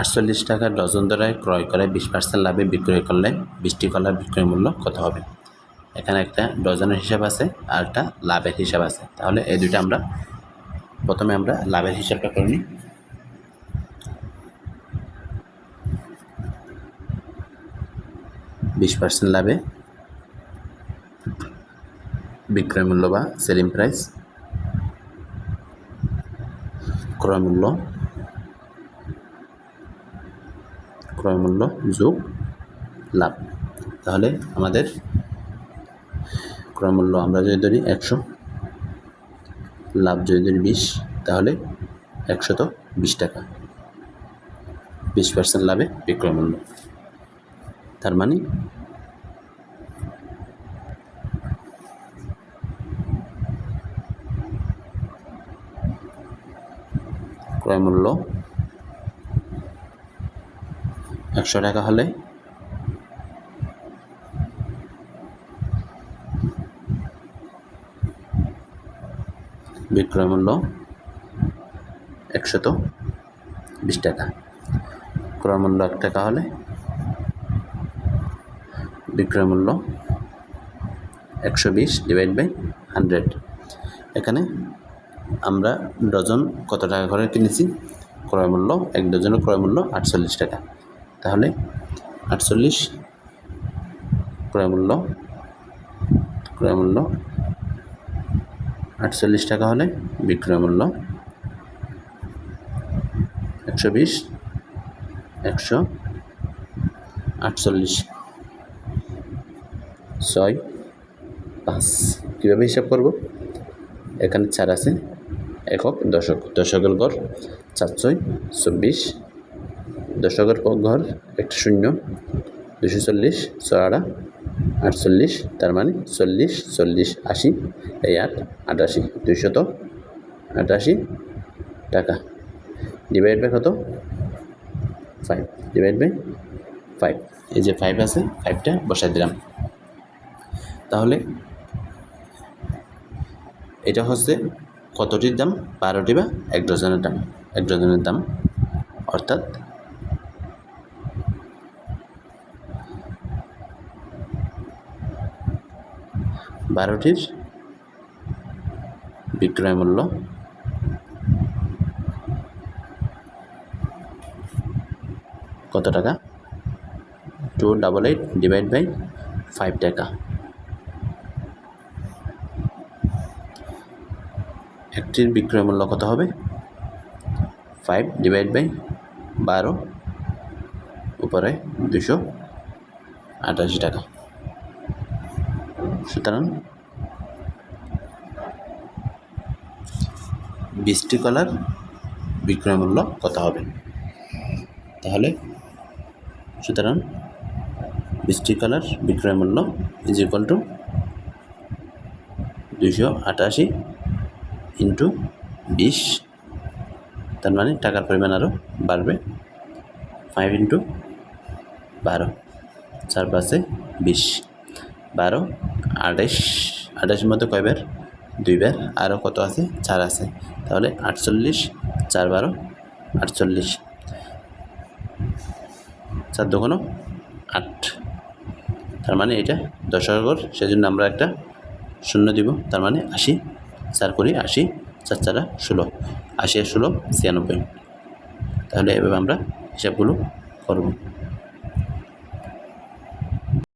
আটচল্লিশ টাকা ডজন দরায় ক্রয় করে বিশ পার্সেন্ট লাভে বিক্রয় করলে বিশটি কলার বিক্রয় মূল্য কত হবে? এখানে একটা ডজনের হিসাব আছে আর একটা লাভের হিসাব আছে। তাহলে এই দুইটা আমরা প্রথমে আমরা লাভের হিসাবটা করে নিই। বিশ পার্সেন্ট লাভে বিক্রয় মূল্য বা সেলিং প্রাইস ক্রয় মূল্য ক্রয় মূল্য যোগ লাভ। তাহলে আমাদের ক্রয় মূল্য আমরা যদি ধরি একশো, লাভ যদি ধরি বিশ, তাহলে একশত বিশ টাকা। বিশ পার্সেন্ট লাভে বিক্রয় মূল্য। তার মানে ক্রয় মূল্য একশো টাকা হলে। বিক্রয় মূল্য একশত বিশ টাকা। ক্রয় মূল্য এক টাকা হলে বিক্রয় মূল্য একশো বিশ ডিভাইড বাই হান্ড্রেড এখানে আমরা ডজন কত টাকা করে কিনেছি? ক্রয় মূল্য এক ডজনের ক্রয় মূল্য আটচল্লিশ টাকা। তাহলে আটচল্লিশ ক্রয় মূল্য ক্রয় মূল্য আটচল্লিশ টাকা হলে বিক্রয় মূল্য একশো বিশ, একশো আটচল্লিশ। ছয়, পাঁচ, কীভাবে হিসাব করব? এখানে চার আছে, একক দশক, দশকের ঘর চার ছয়, চব্বিশ দশকের ঘর, একটা শূন্য দুশো চল্লিশ ছড়া আটচল্লিশ, তার মানে চল্লিশ চল্লিশ, আশি, এই আট, আটাশি, দুইশত আটাশি টাকা। ডিভাইড বাই কত? ফাইভ ডিভাইড বাই ফাইভ এই যে ফাইভ আছে ফাইভটা বসাই দিলাম। তাহলে এটা হচ্ছে কতটির দাম? বারোটি বা এক ডজনের দাম। এক ডজনের দাম, অর্থাৎ বারোটির বিক্রয় মূল্য। কত টাকা? Two double eight divide by five টাকা। একটির বিক্রয় মূল্য কত হবে? ফাইভ ডিভাইড বাই বারো, উপরে দুশো আটাশি টাকা। সুতরাং বিশটি কলার বিক্রয় মূল্য কত হবে? তাহলে সুতরাং বিশটি কলার বিক্রয় মূল্য ইজ ইকুয়াল টু দুশো আটাশি ইন্টু বিশ। তার মানে টাকার পরিমাণ আরও বাড়বে ফাইভ ইন্টু বারো। চার পাঁচে বিশ। বারো, আঠাশ আঠাশের মধ্যে কয়বার? দুইবার। আরও কত আছে? চার আছে। তাহলে আটচল্লিশ, চার বারো, আটচল্লিশ। চার দোকানো আট। তার মানে এটা দশকর সেজন্য আমরা একটা শূন্য দিব। তার মানে আশি। চার করি আশি। চার চারা ষোলো। আশি আর ষোলো ছিয়ানব্বই। তাহলে এভাবে আমরা হিসাবগুলো করব।